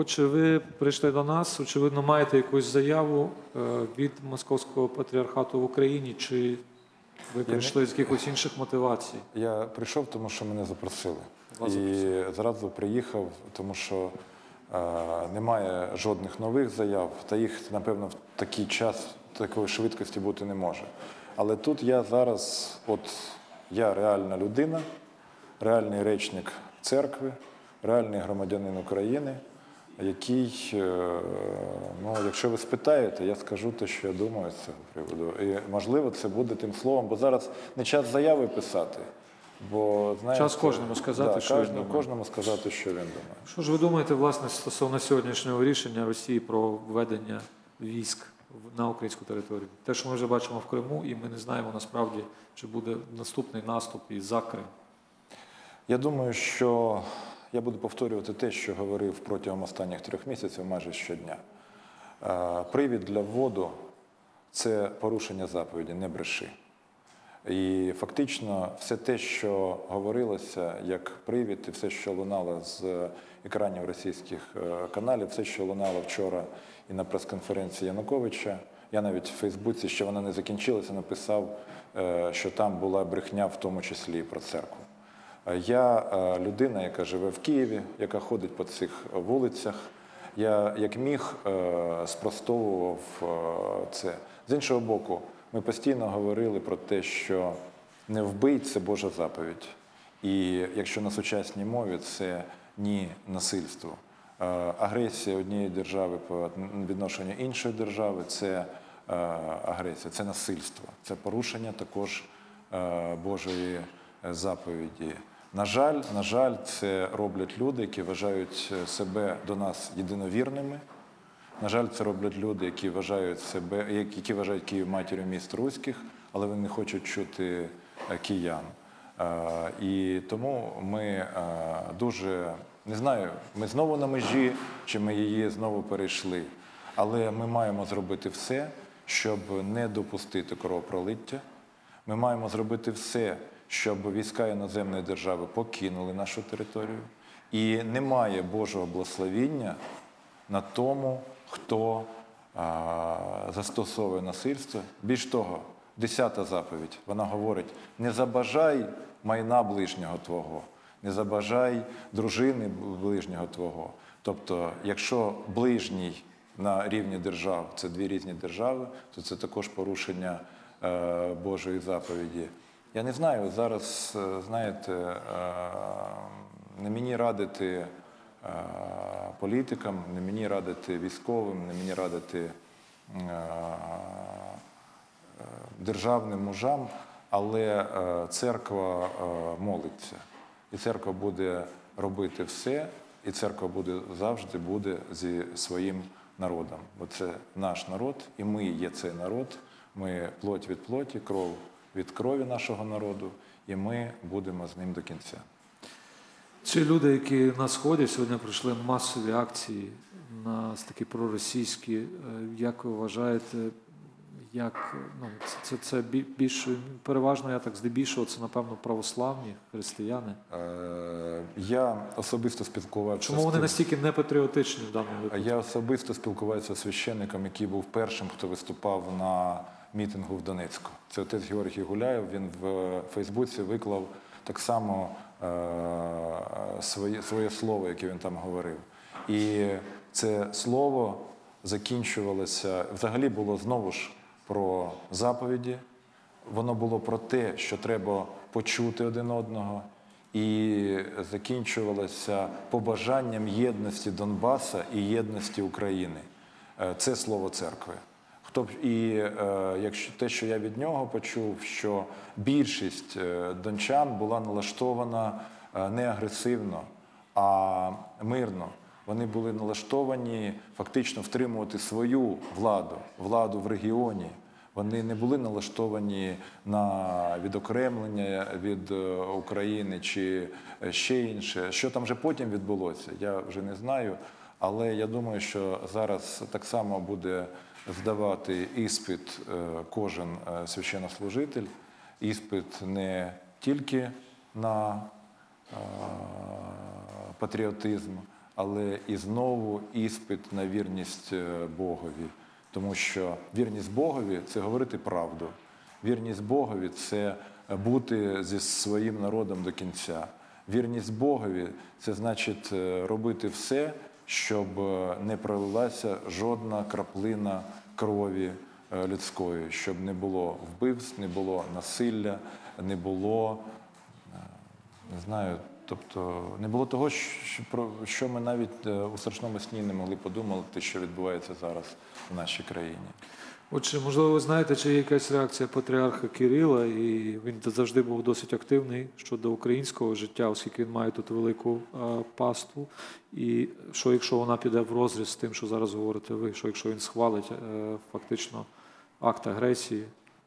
Отже, ви прийшли до нас, очевидно, маєте якусь заяву е, від Московського патріархату в Україні, чи ви прийшли з якихось інших мотивацій? Я прийшов, тому що мене запросили. Вас І зразу приїхав, тому що е, немає жодних нових заяв, та їх, напевно, в такий час такої швидкості бути не може. Але тут я зараз, от я реальна людина, реальний речник церкви, реальний громадянин України, який, е, ну, якщо ви спитаєте, я скажу те, що я думаю з цього приводу. І можливо, це буде тим словом, бо зараз не час заяви писати. Бо знаєте, Час кожному сказати, да, що він думає. кожному сказати, що він думає. Що ж ви думаєте, власне, стосовно сьогоднішнього рішення Росії про введення військ на українську територію? Те, що ми вже бачимо в Криму, і ми не знаємо насправді, чи буде наступний наступ і за Крим. Я думаю, що я буду повторювати те, що говорив протягом останніх трьох місяців майже щодня. Е, Привід для вводу це порушення заповіді, не бреши. І фактично все те, що говорилося як привід, і все, що лунало з екранів російських е, каналів, все, що лунало вчора і на прес-конференції Януковича. Я навіть в Фейсбуці, що вона не закінчилася, написав, е, що там була брехня, в тому числі і про церкву. Е, Я е, людина, яка живе в Києві, яка ходить по цих вулицях. Я як міг е, спростовував це. З іншого боку, ми постійно говорили про те, що не вбий це Божа заповідь. І якщо на сучасній мові це ні насильство. Агресія однієї держави по відношенню іншої держави це агресія, це насильство, це порушення також Божої заповіді. На жаль, на жаль, це роблять люди, які вважають себе до нас єдиновірними. На жаль, це роблять люди, які вважають себе, які вважають Київ матір'ю міст руських, але вони не хочуть чути е, киян. Е, І тому ми е, дуже не знаю, ми знову на межі, чи ми її знову перейшли. Але ми маємо зробити все, щоб не допустити кровопролиття. Ми маємо зробити все, щоб війська іноземної держави покинули нашу територію. І немає Божого благословіння на тому, хто а, застосовує насильство. Більш того, десята заповідь, вона говорить: не забажай майна ближнього твого, не забажай дружини ближнього твого. Тобто, якщо ближній на рівні держав це дві різні держави, то це також порушення е, Божої заповіді. Я не знаю, зараз, е, знаєте, е, не мені радити е, політикам, не мені радити військовим, не мені радити державним мужам, але церква молиться. І церква буде робити все, і церква буде завжди буде зі своїм народом. Бо це наш народ, і ми є цей народ. Ми плоть від плоті, кров від крові нашого народу, і ми будемо з ним до кінця. Ці люди, які на сході сьогодні пройшли масові акції на такі проросійські, е, як ви вважаєте, як ну це, це, це бі- більш переважно, я так здебільшого, це напевно православні християни. Е, Я особисто спілкувався Чому вони настільки непатріотичні в даному випадку? Я особисто спілкувався з священником, який був першим, хто виступав на мітингу в Донецьку. Це отець Георгій Гуляєв. Він в Фейсбуці виклав так само е, своє, своє слово, яке він там говорив. І це слово закінчувалося, взагалі було знову ж про заповіді. Воно було про те, що треба почути один одного, і закінчувалося побажанням єдності Донбаса і єдності України. Е, Це слово церкви. Б і е, якщо те, що я від нього почув, що більшість е, дончан була налаштована е, не агресивно, а мирно. Вони були налаштовані фактично втримувати свою владу, владу в регіоні. Вони не були налаштовані на відокремлення від е, України чи ще інше. Що там вже потім відбулося, я вже не знаю. Але я думаю, що зараз так само буде здавати іспит е, кожен е, священнослужитель, іспит не тільки на е, патріотизм, але і знову іспит на вірність Богові. Тому що вірність Богові це говорити правду. Вірність Богові це бути зі своїм народом до кінця. Вірність Богові це значить робити все, щоб е, не пролилася жодна краплина крові е, людської, щоб не було вбивств, не було насилля, не було не знаю, тобто не було того, що, про що ми навіть е, у страшному сні не могли подумати, що відбувається зараз в нашій країні. Отже, можливо, ви знаєте, чи є якась реакція патріарха Кирила, і він завжди був досить активний щодо українського життя, оскільки він має тут велику паству. І що якщо вона піде в розріз з тим, що зараз говорите ви, що якщо він схвалить е, фактично акт агресії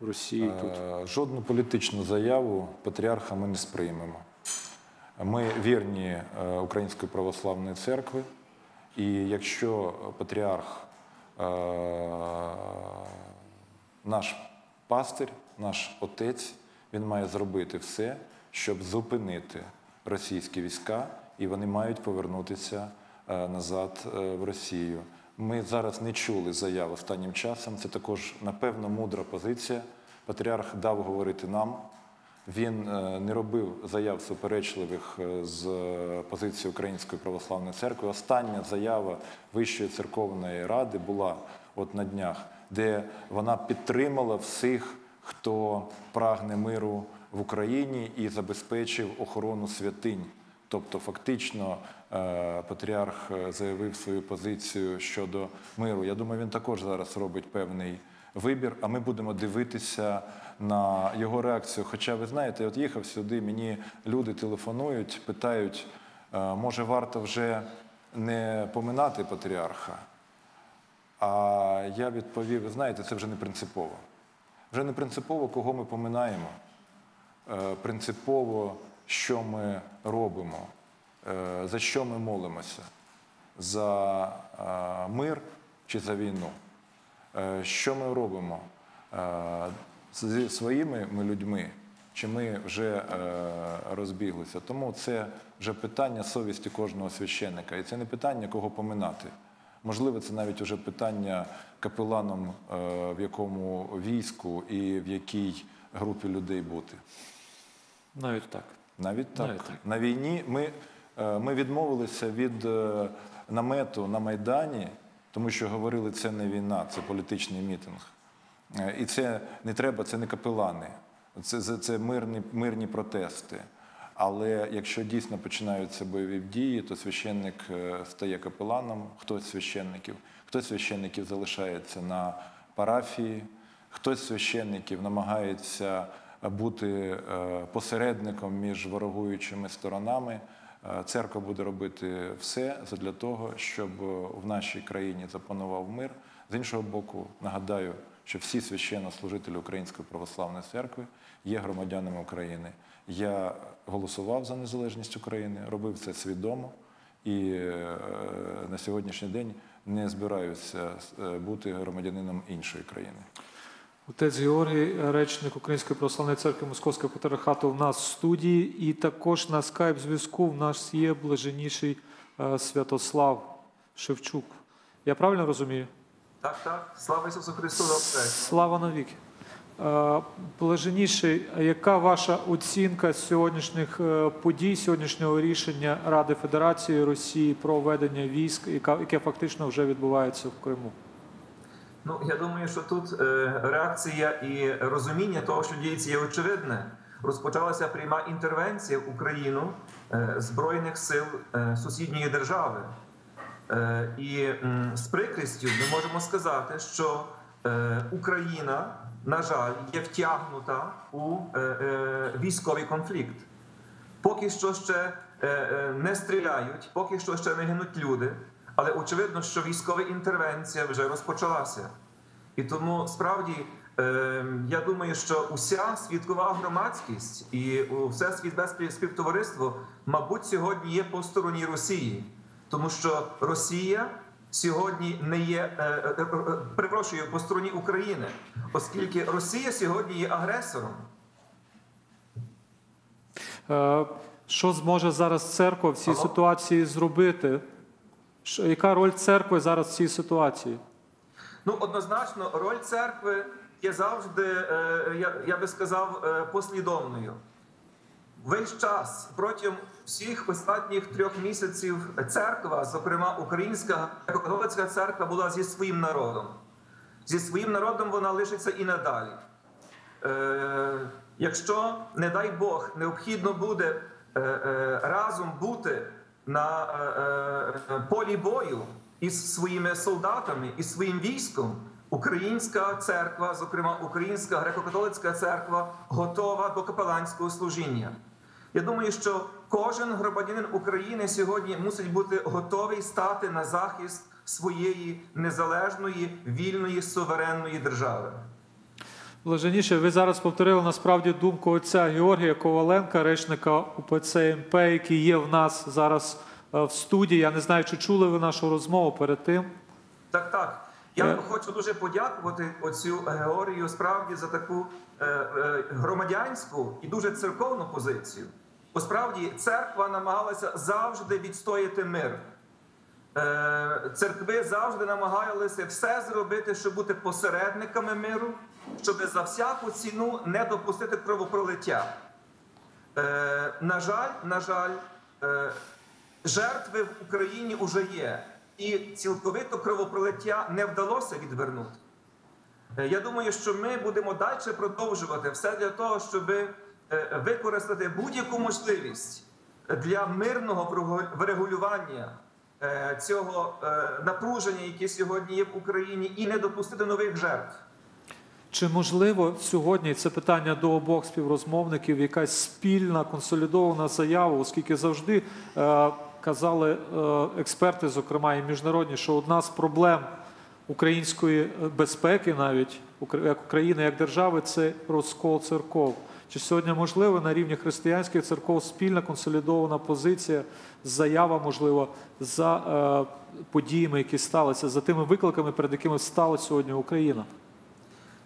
в Росії тут? Е, Жодну політичну заяву патріарха ми не сприймемо. Ми вірні е, Української православної церкви, і якщо патріарх наш пастир, наш отець, він має зробити все, щоб зупинити російські війська, і вони мають повернутися е, назад е, в Росію. Ми зараз не чули заяв останнім часом. Це також, напевно, мудра позиція. Патріарх дав говорити нам. Він е, не робив заяв суперечливих е, з е, позиції Української православної церкви. Остання заява Вищої церковної ради була от на днях, де вона підтримала всіх, хто прагне миру в Україні і забезпечив охорону святинь. Тобто, фактично, патріарх заявив свою позицію щодо миру. Я думаю, він також зараз робить певний вибір, а ми будемо дивитися на його реакцію. Хоча, ви знаєте, от їхав сюди, мені люди телефонують, питають, е, може варто вже не поминати патріарха. А я відповів: ви знаєте, це вже не принципово. Вже не принципово, кого ми поминаємо. Е, Принципово, що ми робимо, е, за що ми молимося, за мир чи за війну. Що ми робимо зі своїми ми людьми, чи ми вже е, розбіглися. Тому це вже питання совісті кожного священника. І це не питання, кого поминати. Можливо, це навіть уже питання капеланом, е, в якому війську і в якій групі людей бути. Навіть так. Навіть так. Навіть так. На війні ми, е, ми відмовилися від е, намету на Майдані, тому що говорили, це не війна, це політичний мітинг. Е, І це не треба, це не капелани, це, це, мирні, мирні протести. Але якщо дійсно починаються бойові дії, то священник е, стає капеланом, хтось священників, хтось священників залишається на парафії, хтось священників намагається бути е, посередником між ворогуючими сторонами. Церква буде робити все для того, щоб в нашій країні запанував мир. З іншого боку, нагадаю, що всі священнослужителі Української православної церкви є громадянами України. Я голосував за незалежність України, робив це свідомо і е, на сьогоднішній день не збираюся е, бути громадянином іншої країни. Отець Георгій, речник Української православної церкви Московського патріархату в нас в студії, і також на скайп зв'язку в нас є блаженніший е, Святослав Шевчук. Я правильно розумію? Так, так. Слава Ісусу Христу, добре. Слава навіки. Е, Блаженніший, а яка ваша оцінка сьогоднішніх е, подій, сьогоднішнього рішення Ради Федерації Росії про введення військ, яке фактично вже відбувається в Криму? Ну, я думаю, що тут е, реакція і розуміння того, що діється, є очевидне. Розпочалася пряма інтервенція в Україну збройних сил сусідньої держави. Е, і з прикрістю ми можемо сказати, що е, Україна, на жаль, є втягнута у е, військовий конфлікт. Поки що ще не стріляють, поки що ще не гинуть люди, але очевидно, що військова інтервенція вже розпочалася. І тому справді я думаю, що уся світкова громадськість і у- все світове співтовариство, мабуть, сьогодні є по стороні Росії, тому що Росія сьогодні не є, е, е, е, перепрошую, по стороні України, оскільки Росія сьогодні є агресором. Що зможе зараз церква в цій Алло? ситуації зробити? Яка роль церкви зараз в цій ситуації? Ну, однозначно, роль церкви є завжди, я, би сказав, послідовною. Весь час протягом всіх останніх трьох місяців церква, зокрема українська католицька церква, була зі своїм народом. Зі своїм народом вона лишиться і надалі. Е, якщо, не дай Бог, необхідно буде е, е, разом бути на е, е, полі бою із своїми солдатами і своїм військом, українська церква, зокрема українська греко-католицька церква, готова до капеланського служіння. Я думаю, що кожен громадянин України сьогодні мусить бути готовий стати на захист своєї незалежної, вільної, суверенної держави. Блаженіше, ви зараз повторили насправді думку отця Георгія Коваленка, речника УПЦ МП, який є в нас зараз е, в студії. Я не знаю, чи чули ви нашу розмову перед тим. Так, так. Я Е. хочу дуже подякувати оцю Георгію справді за таку е, е, громадянську і дуже церковну позицію. Бо справді церква намагалася завжди відстояти мир. Е, церкви завжди намагалися все зробити, щоб бути посередниками миру, щоб за всяку ціну не допустити кровопролиття. Е, на жаль, на жаль, е, жертви в Україні вже є, і цілковито кровопролиття не вдалося відвернути. Я думаю, що ми будемо далі продовжувати все для того, щоб е, використати будь-яку можливість для мирного врегулювання е, цього е, напруження, яке сьогодні є в Україні, і не допустити нових жертв. Чи можливо сьогодні це питання до обох співрозмовників, якась спільна консолідована заява, оскільки завжди е, казали е, експерти, зокрема і міжнародні, що одна з проблем української е, безпеки, навіть як України, як держави, це розкол церков. Чи сьогодні можливо на рівні християнських церков спільна консолідована позиція, заява, можливо, за е, подіями, які сталися, за тими викликами, перед якими стала сьогодні Україна?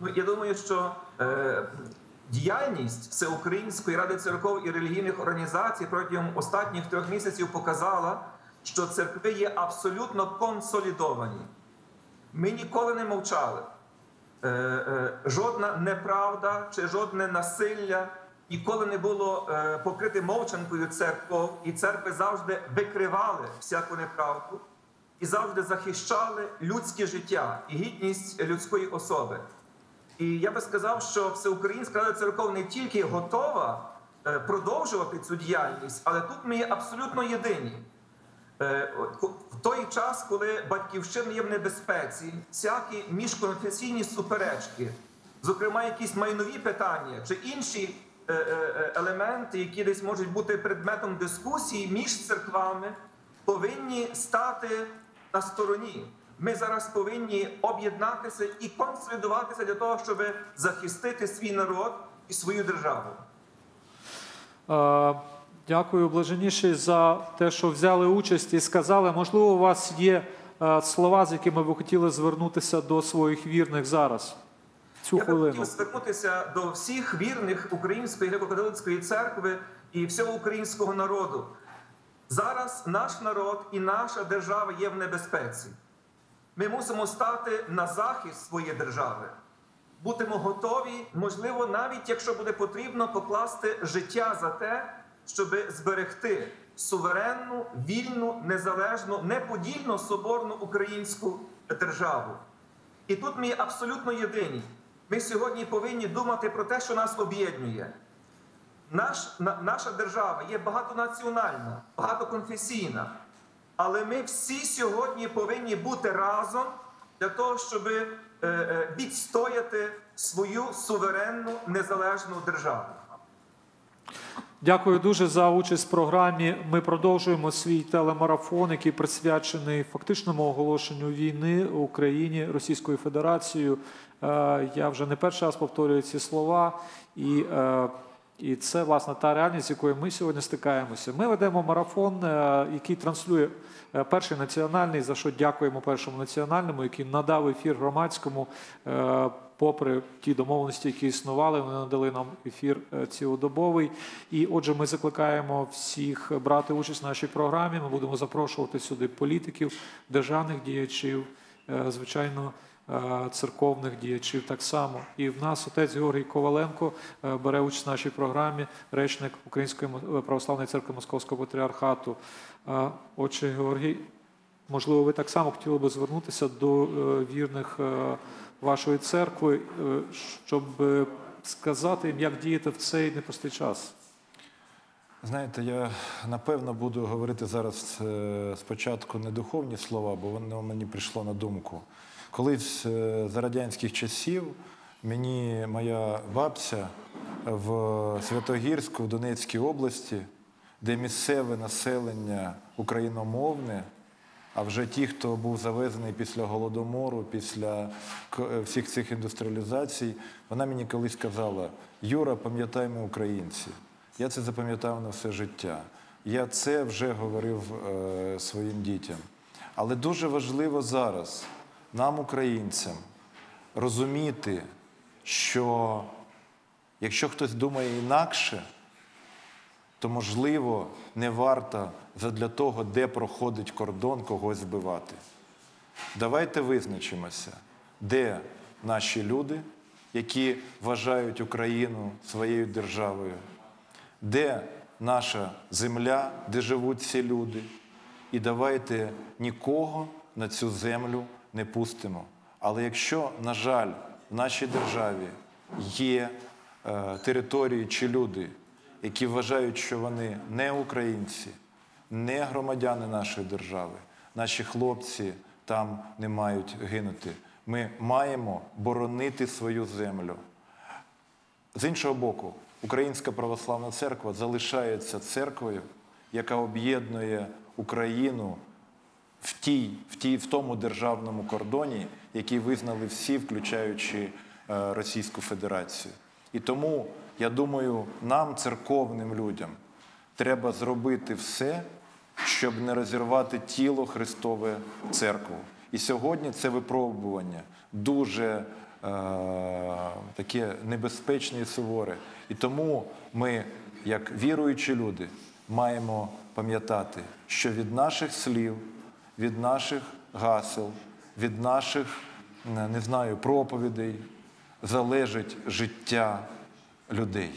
Ну, я думаю, що е, діяльність Всеукраїнської ради церков і релігійних організацій протягом останніх трьох місяців показала, що церкви є абсолютно консолідовані. Ми ніколи не мовчали. Е, е, жодна неправда чи жодне насилля ніколи не було е, покрите мовчанкою церков, і церкви завжди викривали всяку неправду і завжди захищали людське життя і гідність людської особи. І я би сказав, що Всеукраїнська рада церков не тільки готова продовжувати цю діяльність, але тут ми є абсолютно єдині. Е, В той час, коли батьківщина є в небезпеці, всякі міжконфесійні суперечки, зокрема якісь майнові питання чи інші е, е, елементи, які десь можуть бути предметом дискусії між церквами, повинні стати на стороні. Ми зараз повинні об'єднатися і консолідуватися для того, щоб захистити свій народ і свою державу. Дякую, блаженніший, за те, що взяли участь і сказали. Можливо, у вас є е, слова, з якими ви хотіли звернутися до своїх вірних зараз. Цю Я хвилину. хотів звернутися до всіх вірних Української греко-католицької церкви і всього українського народу. Зараз наш народ і наша держава є в небезпеці. Ми мусимо стати на захист своєї держави. Будемо готові, можливо, навіть якщо буде потрібно, покласти життя за те, щоб зберегти суверенну, вільну, незалежну, неподільну соборну українську державу. І тут ми є абсолютно єдині. Ми сьогодні повинні думати про те, що нас об'єднує. Наш, на, наша держава є багатонаціональна, багатоконфесійна. Але ми всі сьогодні повинні бути разом для того, щоб е, е, відстояти свою суверенну незалежну державу. Дякую дуже за участь в програмі. Ми продовжуємо свій телемарафон, який присвячений фактичному оголошенню війни Україні Російською Федерацією. Е, Я вже не перший раз повторюю ці слова, і, е, і це власне та реальність, з якою ми сьогодні стикаємося. Ми ведемо марафон, е, який транслює перший національний, за що дякуємо першому національному, який надав ефір громадському. Попри ті домовленості, які існували, вони надали нам ефір е, цілодобовий. І отже, ми закликаємо всіх брати участь в нашій програмі. Ми будемо запрошувати сюди політиків, державних діячів, е, звичайно. е, Церковних діячів так само, і в нас отець Георгій Коваленко бере участь в нашій програмі, речник Української православної церкви Московського патріархату. Отче Георгій, можливо, ви так само хотіли би звернутися до е, вірних е, вашої церкви, е, щоб сказати їм, як діяти в цей непростий час. Знаєте, я напевно буду говорити зараз спочатку не духовні слова, бо воно мені прийшло на думку. Колись за радянських часів мені моя бабця в Святогірську, в Донецькій області, де місцеве населення україномовне, а вже ті, хто був завезений після голодомору, після е, всіх цих індустріалізацій, вона мені колись казала: Юра, пам'ятай ми українці. Я це запам'ятав на все життя. Я це вже говорив е, своїм дітям. Але дуже важливо зараз нам, українцям, розуміти, що якщо хтось думає інакше, то можливо не варто задля того, де проходить кордон, когось вбивати. Давайте визначимося, де наші люди, які вважають Україну своєю державою, де наша земля, де живуть ці люди. І давайте нікого на цю землю не пустимо. Але якщо, на жаль, в нашій державі є е, території чи люди, які вважають, що вони не українці, не громадяни нашої держави, наші хлопці там не мають гинути. Ми маємо боронити свою землю. З іншого боку, Українська православна церква залишається церквою, яка об'єднує Україну в, тій, в, тій, в тому державному кордоні, який визнали всі, включаючи е, Російську Федерацію. І тому, я думаю, нам, церковним людям, треба зробити все, щоб не розірвати тіло Христове церкву. І сьогодні це випробування дуже е, таке небезпечне і суворе. І тому ми, як віруючі люди, маємо пам'ятати, що від наших слів, від наших гасел, від наших, не знаю, проповідей залежить життя людей.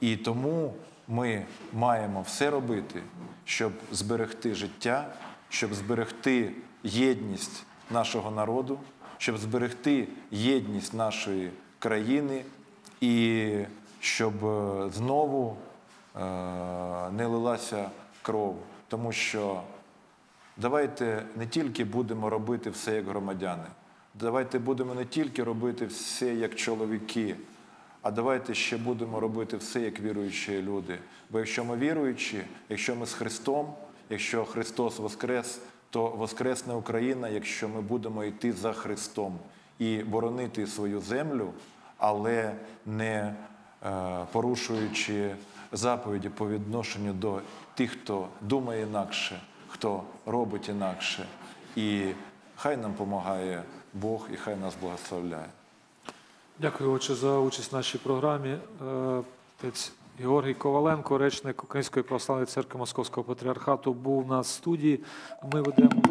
І тому ми маємо все робити, щоб зберегти життя, щоб зберегти єдність нашого народу, щоб зберегти єдність нашої країни і щоб е, знову е, не лилася кров. Тому що давайте не тільки будемо робити все як громадяни, давайте будемо не тільки робити все як чоловіки, а давайте ще будемо робити все як віруючі люди. Бо якщо ми віруючі, якщо ми з Христом, якщо Христос Воскрес, то Воскресне Україна, якщо ми будемо йти за Христом і боронити свою землю, але не е, порушуючи заповіді по відношенню до тих, хто думає інакше, хто робить інакше. І хай нам допомагає Бог і хай нас благословляє. Дякую, отче, за участь в нашій програмі. Е, Отець Георгій Коваленко, речник Української православної церкви Московського патріархату, був у нас в студії. Ми ведемо